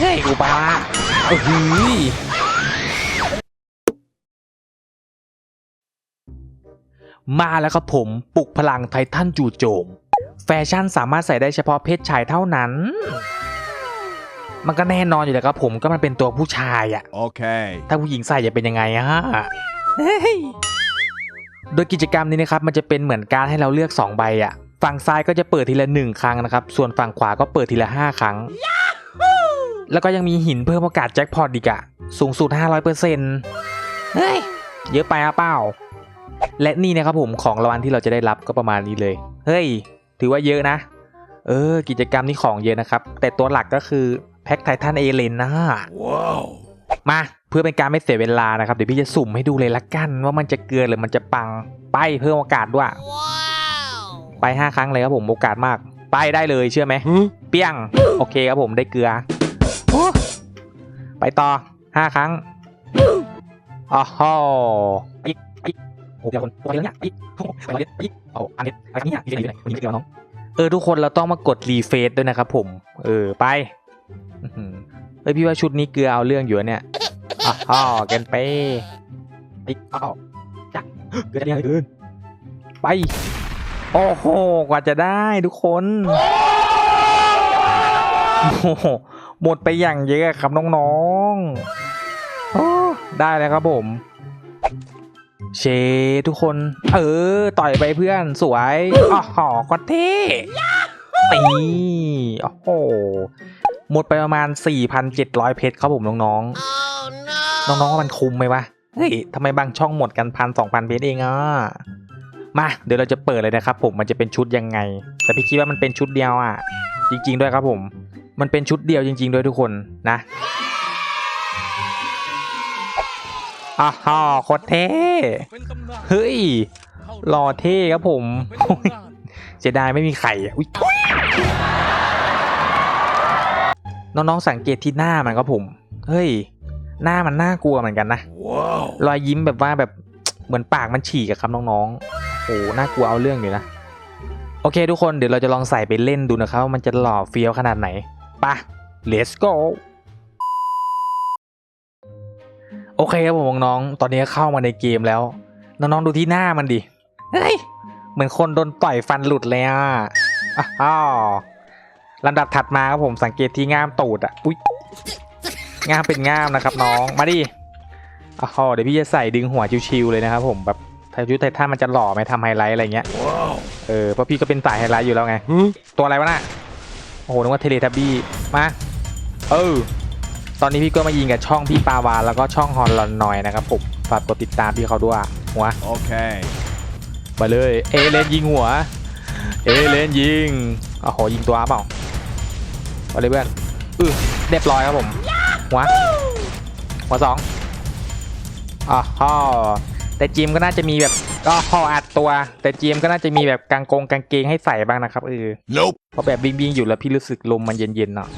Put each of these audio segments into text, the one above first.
เฮ้ยกูไปละเออหือมาแล้วครับผมปลุกพลังไททันจู่โจม แฟชั่นสามารถใส่ได้เฉพาะเพศชายเท่านั้น มันก็แน่นอนอยู่แล้วครับผมก็มันเป็นตัวผู้ชายอะ Okay. ถ้าผู้หญิงใส่จะเป็นยังไงอะฮะเฮ้ยโดยกิจกรรมนี้นะครับมันจะเป็นเหมือนการให้เราเลือก 2 ใบอะฝั่งซ้ายก็จะเปิดทีละ 1 ครั้งนะครับ ส่วนฝั่งขวาก็เปิดทีละ 5 ครั้ง แล้วก็ยังมีหินเพิ่มโอกาสแจ็คพอตอีกอะสูงสุด 500%เฮ้ย เยอะไปอะเปล่า และนี่นะครับผมของรางวัลที่เราจะได้รับก็ประมาณนี้เลย เฮ้ย ถือว่าเยอะนะ เออ กิจกรรมนี้ของเยอะนะครับ แต่ตัวหลักก็คือแพ็คไททันเอเลนนะ Whoa. มาเพื่อเป็นการไม่เสียเวลานะครับ เดี๋ยวพี่จะสุ่มให้ดูเลยละกัน ว่ามันจะเกลือหรือมันจะปังไปเพิ่มโอกาสด้วย ไป 5 ครั้งเลยครับผมโอกาสมาก ไปได้เลยเชื่อไหม Huh? เปี้ยง โอเคครับผมได้เกลือโอ้ ไปต่อ5ครั้งอ๋อฮออีกอีกโอ้เดียวคนตัวเดียวเนี่ยอีกโอ้ไปเดี๋ยวอีกเอาอันนี้อันนี้อะอีกเลยคนนี้เดียวน้องเออทุกคนเราต้องมากดรีเฟซด้วยนะครับผมเออไปอื้อหือเฮ้ยพี่ว่าชุดนี้เกลือเอาเรื่องอยู่เนี่ยอ๋อฮอกันไปอีกอ้าวจักเกลือเดียวเกินไปโอ้โหกว่าจะได้ทุกคนโอ้โหมดไปอย่างเยอะครับน้องๆได้แล้วครับผม เชทุกคน เออ ต่อยไปเพื่อนสวยอ๋อหอก็เท่นี่โอ้โหหมดไปประมาณ 4,700 เพชรครับผมน้องๆ น้องๆว่ามันคุ้มไหมวะ เฮ้ยทำไมบางช่องหมดกันพันสองพันเพชรเองอะ มา เดี๋ยวเราจะเปิดเลยนะครับผม มันจะเป็นชุดยังไง แต่พี่คิดว่ามันเป็นชุดเดียวอะ จริง ๆ ด้วยครับผม มันเป็นชุดเดียวจริงๆด้วยทุกคนนะอ้าวฮ่อโคตรเท่เฮ้ยหล่อเท่ครับผมเสียดายไม่มีไข่อะอุ๊ยน้องๆสังเกตที่หน้ามันครับผม เฮ้ย หน้ามันน่ากลัวเหมือนกันนะ wow. รอยยิ้มแบบว่าแบบเหมือนปากมันฉีกอะครับน้องๆ โอ้น่ากลัวเอาเรื่องอยู่นะ โอเคทุกคนเดี๋ยวเราจะลองใส่ไปเล่นดูนะครับว่ามันจะหล่อเฟี้ยวขนาดไหน ปะ let's go โอเคครับผมน้องๆตอนนี้เข้ามาในเกมแล้ว น้องๆดูที่หน้ามันดิ เฮ้ย เหมือนคนโดนต่อยฟันหลุดเลยอะอ้าวลำดับถัดมาครับผมสังเกตที่ง่ามตูดอะ อุ๊ยง่ามเป็นง่ามนะครับน้อง มาดิอ๋อเดี๋ยวพี่จะใส่ดึงหัวชิวๆเลยนะครับผมแบบไทชุดไททันมันจะหล่อไหมทำไฮไลท์อะไรเงี้ย Whoa. เออเพราะพี่ก็เป็นสายไฮไลท์อยู่แล้วไง Huh? ตัวอะไรวะน่ะโอ้โหนึกว่าเทเลทับบี้มาเออตอนนี้พี่ก็มายิงกับช่องพี่ปาวานแล้วก็ช่องฮอนลอนนอยนะครับผมฝากกดติดตามพี่เขาด้วยหัว Okay. มาเลยเอเลนยิงหัวเอเลนยิงโอ้โหยิงตัวเปล่ามาเลยเพื่อนอือเรียบร้อยครับผมหัวหัวสองอ๋อฮอแต่จีมก็น่าจะมีแบบก็ฮออัด ตัว แต่จีมก็น่าจะมีแบบกางกงกางเกงให้ใส่บ้างนะครับเออ Nope. เพราะแบบวิ่งๆอยู่แล้วพี่รู้สึกลมมันเย็นๆเนาะ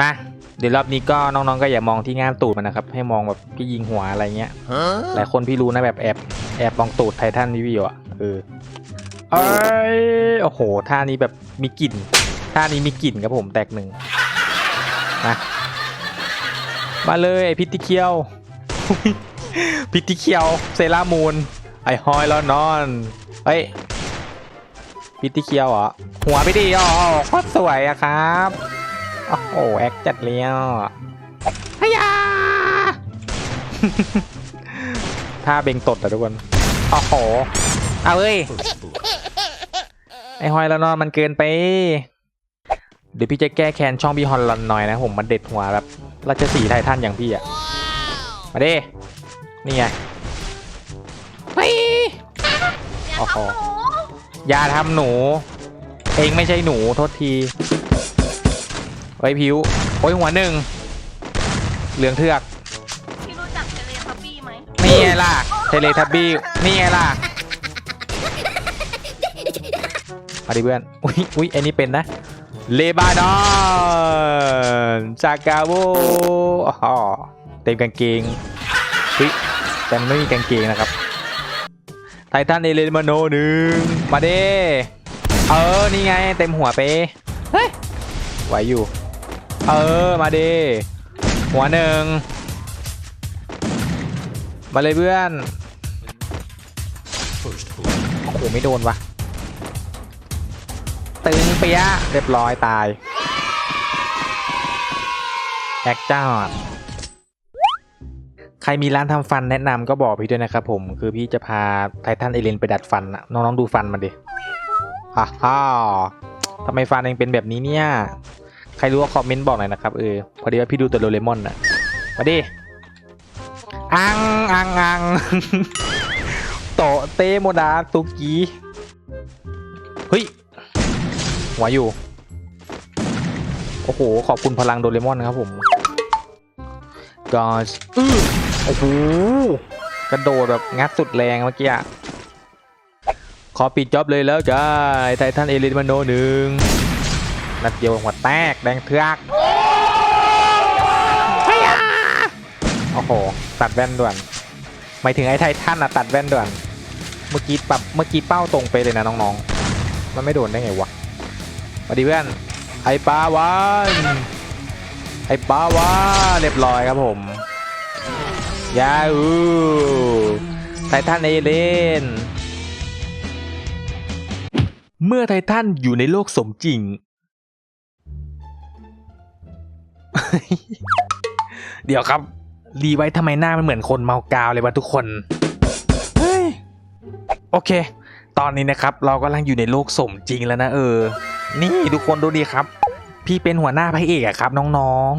มาเดี๋ยวรอบนี้ก็น้องๆก็อย่ามองที่ง่ามตูดมันนะครับ ให้มองแบบพี่ยิงหัวอะไรเงี้ย Huh? หลายคนพี่รู้นะแบบแอบแอบมองตูดไททันพี่วิวอะเออเอ้ยโอ้โหท่านี้แบบมีกลิ่นท่านี้มีกลิ่นครับผมแตกหนึ่งมามาเลยไอพิตติเคียวพิตติเคียวเซรามูน ไอฮอยแล้วนอนเฮ้ยพิตติเคียวเหรอหัวไปดิอ๋อโคตรสวยอะครับโอ้โหแอคจัดเลี้ยวฮยาท่าเบงตดอะทุกคนโอ้โหเอาเอ้ยไอฮอยแล้วนอะมันเกินไป เดี๋ยวพี่จะแก้แค้นช่องพี่ฮอนลอนหน่อยนะผมมันเด็ดหัวแบบราชสีห์ไททันอย่างพี่อะมาดินี่ไง โอ้โหอย่าทำหนู เองไม่ใช่หนูโทษทีไว้ผิวโอ้ยหัวหนึ่งเหลืองเทือกพี่รู้จักเทเลทับบี้ไหมนี่ไงล่ะเทเลทับบี้นี่ไงล่ะมาดิเพื่อนอุ้ยอุ้ยไอ้นี่เป็นนะเลบานอนจากาโวอ๋อเต็มกางเกงเฮ้ยแต่มันไม่มีกางเกงนะครับ ไททันเอเลนมาโนหนึ่งมาเด้เออ นี่ไงเต็มหัวไปเฮ้ยไหวอยู่ เออ มาดิหัวหนึ่งมาเลยเพื่อนโอ้โหไม่โดนวะตึงเปียะเรียบร้อยตายแอคจ้าด ใครมีร้านทำฟันแนะนำก็บอกพี่ด้วยนะครับผมคือพี่จะพาไททันเอเลนไปดัดฟันนะน้องๆดูฟันมันดิฮ่าฮ่าทำไมฟันเองเป็นแบบนี้เนี่ย ใครรู้ว่าคอมเมนต์บอกหน่อยนะครับเออพอดีว่าพี่ดูแต่โดเรมอนน่ะมาดิอังอังอังโตเตโมดาตุกีเฮ้ยหัวอยู่ โอ้โห ขอบคุณพลังโดเรมอนครับผมกอชอื้อ โอ้โหกระโดดแบบงัดสุดแรงเมื่อกี้อะขอปิดจ็อบเลยแล้วจ้าไอ้ไททันเอลินมันโนหนึ่งนัดเดียวหัวแตกแดงเทือกเฮียโอ้โห ตัดแว่นด่วน หมายถึงไอ้ไททันอะตัดแว่นด่วน เมื่อกี้ปรับเมื่อกี้เป้าตรงไปเลยนะน้องๆ มันไม่โดนได้ไงวะสวัสดีเพื่อนไอ้ปลาวานไอ้ปลาวานเรียบร้อยครับผม ยาอูไททันเอเลนเมื่อไททันอยู่ในโลกสมจริง เดี๋ยวครับ รีไว้ทำไมหน้ามันเหมือนคนเมากาวเลยวะทุกคน เฮ้ย โอเค ตอนนี้นะครับ เรากำลังอยู่ในโลกสมจริงแล้วนะเออ นี่ทุกคนดูดีครับ พี่เป็นหัวหน้าพระเอกอะครับ น้อง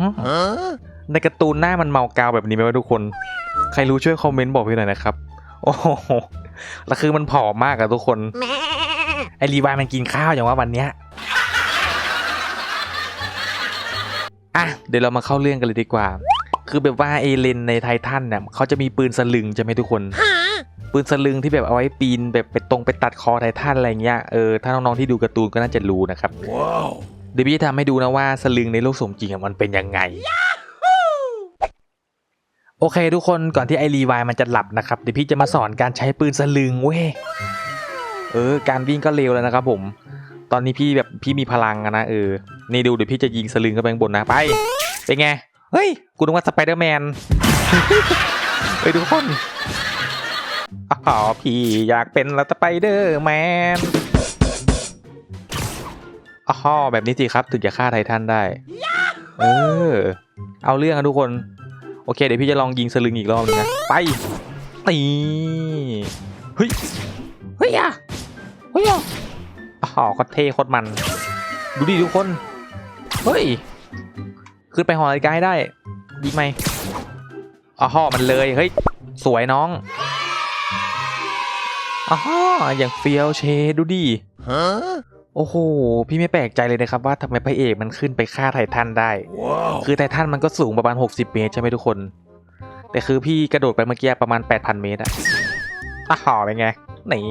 ๆในการ์ตูนหน้ามันเมากาวแบบนี้ไหมวะทุกคน ใครรู้ช่วยคอมเมนต์บอกพี่หน่อยนะครับ โอ้โหแล้วคือมันผอมมากอะทุกคน ไอรีวายมันกินข้าวอย่างว่าวันเนี้ยอะเดี๋ยวเรามาเข้าเรื่องกันเลยดีกว่า คือแบบว่าเอเลนในไททันเนี่ยเขาจะมีปืนสลึงใช่ไหมทุกคน ปืนสลึงที่แบบเอาไว้ปีนแบบไปตรงไปตัดคอไททันอะไรเงี้ย เออถ้าน้องๆที่ดูการ์ตูนก็น่าจะรู้นะครับ เดี๋ยวพี่จะทำให้ดูนะว่าสลึงในโลกสมจริงอะมันเป็นยังไงโอเคทุกคนก่อนที่ไอรีวายมันจะหลับนะครับ เดี๋ยวพี่จะมาสอนการใช้ปืนสลึงเว้ย เออ การวิ่งก็เร็วแล้วนะครับผม ตอนนี้พี่แบบพี่มีพลังอะนะเออ นี่ดูเดี๋ยวพี่จะยิงสลึงเข้าไปข้างบนนะไป เป็นไง เฮ้ย กูนึกว่าสไปเดอร์แมน เฮ้ยทุกคนอ๋อพี่อยากเป็นสไปเดอร์แมนอ๋อแบบนี้สิครับถึงจะฆ่าไททันได้ เออ เอาเรื่องอะทุกคน โอเค เดี๋ยวพี่จะลองยิงสลึงอีกรอบนึงนะ ไปนี่เฮ้ย เฮ้ยอะเฮ้ยอะอ๋อโคตรเท่โคตรมัน ดูดิทุกคน เฮ้ย ขึ้นไปหอนาฬิกาให้ได้ยิงไหมอ๋อมันเลย เฮ้ย สวยน้องอ๋ออย่างเฟียวเชดูดิ โอ้โห พี่ไม่แปลกใจเลยนะครับว่าทำไมพระเอกมันขึ้นไปฆ่าไททันได้คือไททันมันก็สูงประมาณ 60 เมตรใช่ไหมทุกคน แต่คือพี่กระโดดไปเมื่อกี้ประมาณ 8,000 เมตรอะอะหอเป็นไง นี่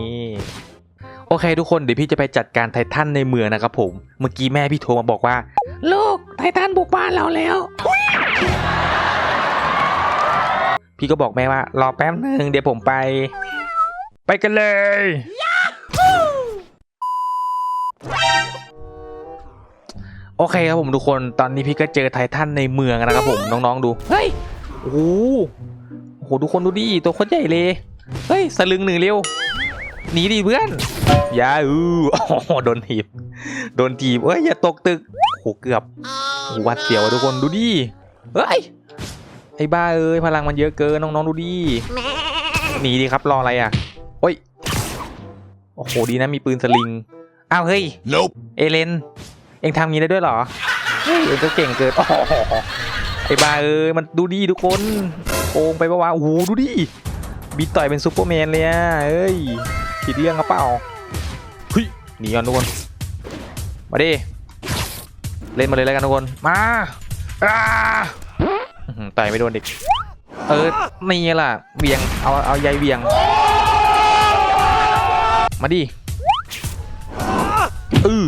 โอเคทุกคนเดี๋ยวพี่จะไปจัดการไททันในเมืองนะครับผม เมื่อกี้แม่พี่โทรมาบอกว่า ลูกไททันบุกบ้านเราแล้ว พี่ก็บอกแม่ว่ารอแป๊บหนึ่งเดี๋ยวผมไป ไปกันเลย โอเคครับผมทุกคนตอนนี้พี่ก็เจอไททันในเมืองนะครับผมน้องๆดูเฮ้ยโอ้โหโอ้โหทุกคนดูดิตัวโคตรใหญ่เลยเฮ้ยสลึงหนึ่งเร็วหนีดิเพื่อนอย่าอือโอ้โหโดนถีบโดนถีบเอ้ยอย่าตกตึกโอ้โหเกือบโอ้โหหวัดเสียวอะทุกคนดูดิเฮ้ยไอ้บ้าเอ้ยพลังมันเยอะเกินน้องๆดูดิหนีดิครับรออะไรอะโอ้ยโอ้โหดีนะมีปืนสลิงอ้าวเฮ้ย Nope. เอเลน เอ็งทำงี้ได้ด้วยเหรอเฮ้ยเอ็งก็เก่งเกินโอ้โหไอ้บ้าเอ้ยมันดูดิทุกคนโกงไปปะวะโอ้โหดูดิบีต่อยเป็นซูเปอร์แมนเลยอะเอ้ยผิดเรื่องกระเปล่าเฮ้ยหนีก่อนทุกคนมาดิเล่นมาเลยแล้วกันทุกคนมาอ่าอื้อหือต่อยไม่โดนเด็กเออนี่ล่ะเวียงเอาเอาใยเวียง มาดิอือ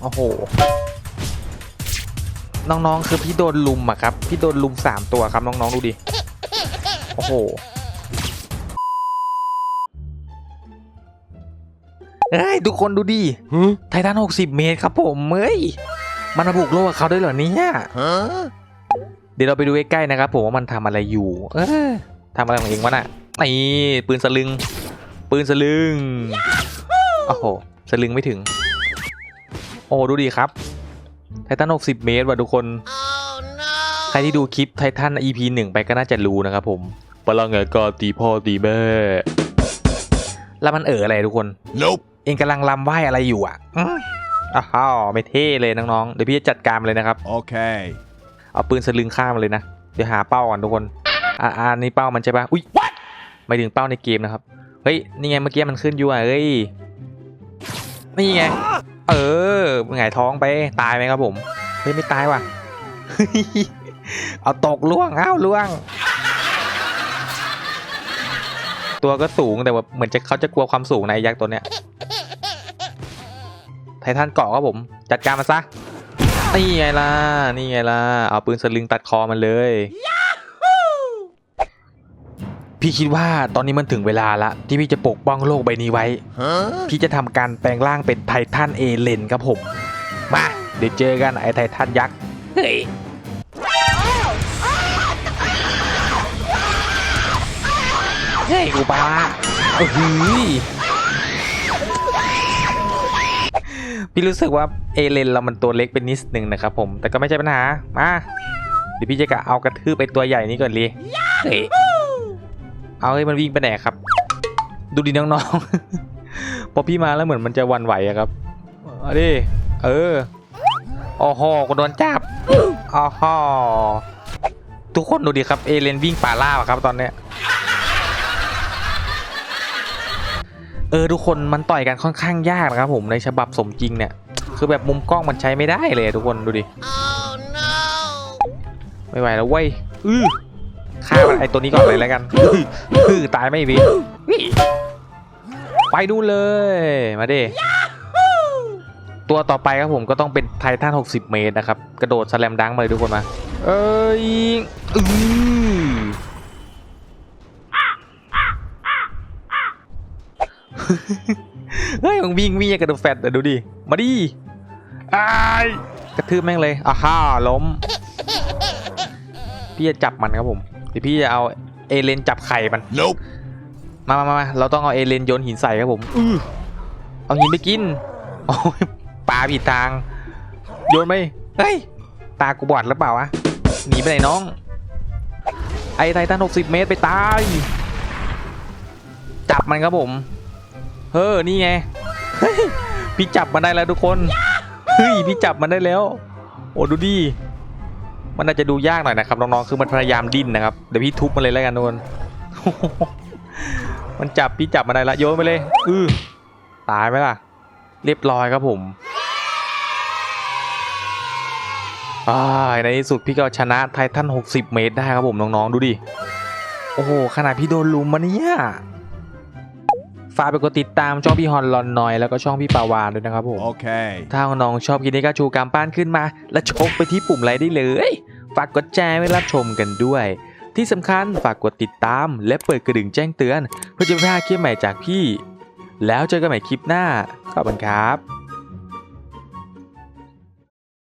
โอ้โห น้องๆ คือพี่โดนลุมอะครับ พี่โดนลุมสามตัวครับน้องๆ ดูดิ โอ้โหเอ้ยทุกคนดูดิ Huh? ไททัน60เมตรครับผมเฮ้ย มันมาบุกโลกกับเขาด้วยเหรอเนี่ย Huh? เดี๋ยวเราไปดูใกล้ๆนะครับผมว่ามันทำอะไรอยู่ เออทำอะไรของเองวะน่ะนี่ปืนสลึง ปืนสลึง โอ้โห สลึงไม่ถึง โอ้ดูดีครับ ไททัน 60 เมตรว่ะทุกคน Oh no! ใครที่ดูคลิปไททัน EP 1 ไปก็น่าจะรู้นะครับผมพลังงานก็ตีพ่อตีแม่ แล้วมันเอออะไรทุกคน Nope. เองกำลังลำไหวอะไรอยู่อะอื้ออ้าวไม่เท่เลยน้องๆ เดี๋ยวพี่จะจัดการมันเลยนะครับ Okay. เอาปืนสลึงข้ามมาเลยนะ เดี๋ยวหาเป้าก่อนทุกคน อ่าอ่านี่เป้ามันใช่ปะอุ้ยไม่ถึงเป้าในเกมนะครับ เฮ้ย นี่ไงเมื่อกี้มันขึ้นอยู่อะเฮ้ย นี่ไง เออ หงายท้องไปตายไหมครับผมเฮ้ยไม่ตายว่ะเอาตกล่วงอ้าวล่วง ตัวก็สูงแต่ว่าเหมือนจะเขาจะกลัวความสูงในไอ้ยักษ์ตัวเนี้ยไททันเกาะครับผม จัดการมันซะนี่ไงล่ะนี่ไงล่ะเอาปืนสลึงตัดคอมันเลย พี่คิดว่าตอนนี้มันถึงเวลาละที่พี่จะปกป้องโลกใบนี้ไว้ Huh? พี่จะทำการแปลงร่างเป็นไททันเอเลนครับผม มา เดี๋ยวเจอกันไอ้ไททันยักษ์ เฮ้ยเฮ้ยกูปาโอ้โหยพี่รู้สึกว่าเอเลนเรามันตัวเล็กเป็นนิดหนึ่งนะครับผม แต่ก็ไม่ใช่ปัญหา มา เดี๋ยวพี่จะกะเอากระทืบไปตัวใหญ่นี้ก่อนเลยเฮ้ย เอาเฮ้ยมันวิ่งไปไหนครับ ดูดิน้องๆ พอพี่มาแล้วเหมือนมันจะหวันไหวอะครับเอาดิเออโอ้โหกูโดนจับอ๋อฮอทุกคนดูดิครับ เอเลนวิ่งป่าล่าอะครับตอนเนี้ยเออทุกคนมันต่อยกันค่อนข้างยากนะครับผมในฉบับสมจริงเนี่ย คือแบบมุมกล้องมันใช้ไม่ได้เลยอะทุกคนดูดิ Oh no! ไม่ไหวแล้วเว้ย อือฆ่ามันไอตัวนี้ก่อนเลยแล้วกันอื้ออื้อตายไม่วีไปดูเลย มาดิตัวต่อไปครับผมก็ต้องเป็นไททัน60 เมตรนะครับ กระโดดสแลมดังมาเลยทุกคนมา เอ้ยอือเฮ้ยมึงวิ่งวิ่งอย่างกระโดดแฟดอะดูดิ มาดิอ้ายกระทืบแม่งเลยอ่าฮ่าล้ม พี่จะจับมันครับผม เดี๋ยวพี่จะเอาเอเลนจับไข่มัน Nope. มามามามาเราต้องเอาเอเลนโยนหินใส่ครับผมอือเอาหินไปกินโอ้ยปลาผิดทาง โยนไปเฮ้ย ตากูบอดหรือเปล่าวะ หนีไปไหนน้อง ไอ้ไททัน60เมตรไปตาย จับมันครับผม เฮ้อ นี่ไงเฮ้ยพี่จับมันได้แล้วทุกคน เฮ้ย พี่จับมันได้แล้ว โอ้ดูดิ มันน่าจจะดูยากหน่อยนะครับน้องๆคือมันพยายามดิ้นนะครับเดี๋ยวพี่ทุบมันเลยแล้วกันทุกคนมันจับพี่จับมันได้ละโยนไปเลยอือตายไหมล่ะ เรียบร้อยครับผมอ่าในที่สุดพี่ก็ชนะไททัน60 เมตรได้ครับผมน้องๆดูดิโอ้โหขนาดพี่โดนลุมมาเนี่ย ฝากไปกดติดตามช่องพี่ฮอนลอนหน่อย แล้วก็ช่องพี่ปาวานด้วยนะครับผม Okay. ถ้าน้องชอบคลิปนี้ก็ชูกำปั้นขึ้นมา และชกไปที่ปุ่มไลค์ได้เลย ฝากกดแชร์ไว้รับชมกันด้วย ที่สำคัญฝากกดติดตาม และเปิดกระดิ่งแจ้งเตือน เพื่อจะไม่พลาดคลิปใหม่จากพี่ แล้วเจอกันใหม่คลิปหน้าขอบคุณครับ